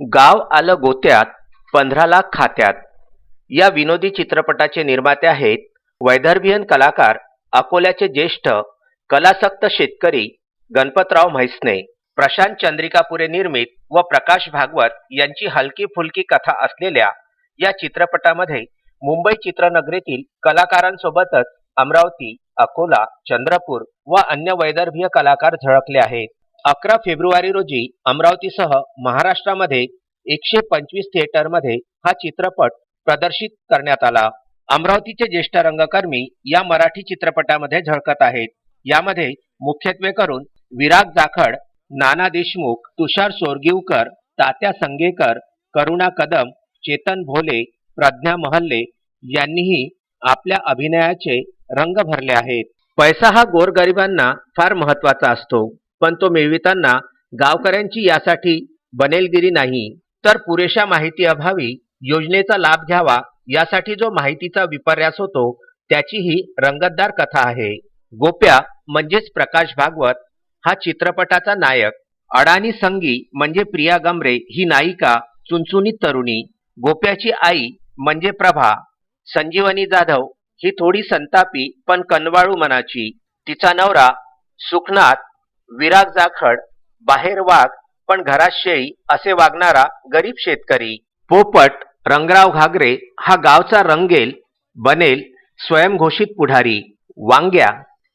गाव आलं गोत्यात पंधरा लाख खात्यात. या विनोदी चित्रपटाचे निर्माते आहेत वैदर्भियन कलाकार अकोल्याचे ज्येष्ठ कलासक्त शेतकरी गणपतराव म्हैसने. प्रशांत चंद्रिकापुरे निर्मित व प्रकाश भागवत यांची हलकी फुलकी कथा असलेल्या या चित्रपटामध्ये मुंबई चित्रनगरीतील कलाकारांसोबतच अमरावती अकोला चंद्रपूर व अन्य वैदर्भीय कलाकार झळकले आहेत. अकरा फेब्रुवारी रोजी अमरावतीसह महाराष्ट्रामध्ये एकशे पंचवीस थिएटरमध्ये हा चित्रपट प्रदर्शित करण्यात आला. अमरावतीचे ज्येष्ठ रंगकर्मी या मराठी चित्रपटामध्ये झळकत आहेत. यामध्ये मुख्यत्वे करून विराग जाखड नाना देशमुख तुषार सोरगिवकर तात्या संगेकर करुणा कदम चेतन भोले प्रज्ञा महल्ले यांनीही आपल्या अभिनयाचे रंग भरले आहेत. पैसा हा गोरगरिबांना फार महत्त्वाचा असतो. पण तो मिळविताना गावकऱ्यांची यासाठी बनेलगिरी नाही. तर पुरेशा माहिती अभावी योजनेचा लाभ घ्यावा यासाठी जो माहितीचा विपर्यास होतो त्याची ही रंगतदार कथा आहे. गोप्या म्हणजेच प्रकाश भागवत हा चित्रपटाचा नायक. अडाणी संगी म्हणजे प्रिया गमरे ही नायिका चुनचुनीत तरुणी. गोप्याची आई म्हणजे प्रभा. संजीवनी जाधव ही थोडी संतापी पण कनवाळू मनाची. तिचा नवरा सुखनाथ विराग जाखड बाहेर वाघ पण घरात शेळी असे वागणारा गरीब शेतकरी. पोपट रंगराव घागरे हा गावचा रंगेल बनेल स्वयंघोषित पुढारी. वांग्या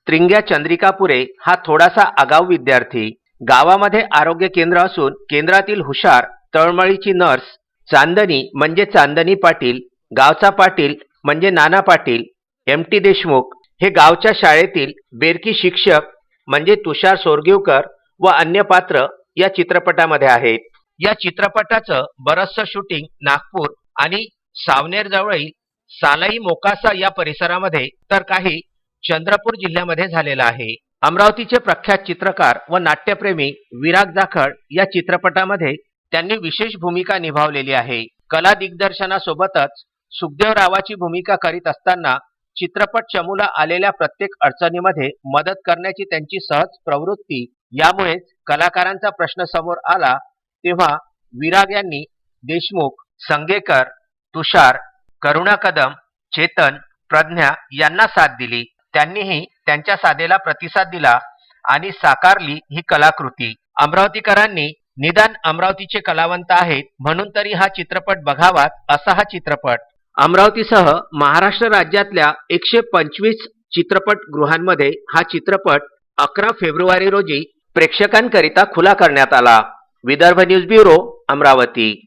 त्रिंग्या चंद्रिकापुरे हा थोडासा आगाऊ विद्यार्थी. गावामध्ये आरोग्य केंद्र असून केंद्रातील हुशार तळमळीची नर्स चांदणी म्हणजे चांदणी पाटील गावचा पाटील म्हणजे नाना पाटील एम टी देशमुख हे गावच्या शाळेतील बेरकी शिक्षक म्हणजे तुषार सोरगिवकर व अन्य पात्र या चित्रपटामध्ये आहेत. या चित्रपटाचं बरचसं शूटिंग नागपूर आणि सावनेर जवळील सालाई मोकासा या परिसरामध्ये तर काही चंद्रपूर जिल्ह्यामध्ये झालेलं आहे. अमरावतीचे प्रख्यात चित्रकार व नाट्यप्रेमी विराग जाखड या चित्रपटामध्ये त्यांनी विशेष भूमिका निभावलेली आहे. कला दिग्दर्शनासोबतच सुखदेवरावाची भूमिका करीत असताना चित्रपट चमूला आलेल्या प्रत्येक अडचणीमध्ये मदत करण्याची त्यांची सहज प्रवृत्ती यामुळेच कलाकारांचा प्रश्न समोर आला तेव्हा विराग यांनी देशमुख संगेकर तुषार करुणा कदम चेतन प्रज्ञा यांना साथ दिली. त्यांनीही त्यांच्या साधेला प्रतिसाद दिला आणि साकारली ही कलाकृती. अमरावतीकरांनी निदान अमरावतीचे कलावंत आहेत म्हणून तरी हा चित्रपट बघावात असा हा चित्रपट. अमरावतीसह महाराष्ट्र राज्यातल्या एकशे पंचवीस चित्रपटगृहांमध्ये हा चित्रपट अकरा फेब्रुवारी रोजी प्रेक्षकांकरिता खुला करण्यात आला. Vidarbha news bureau Amravati.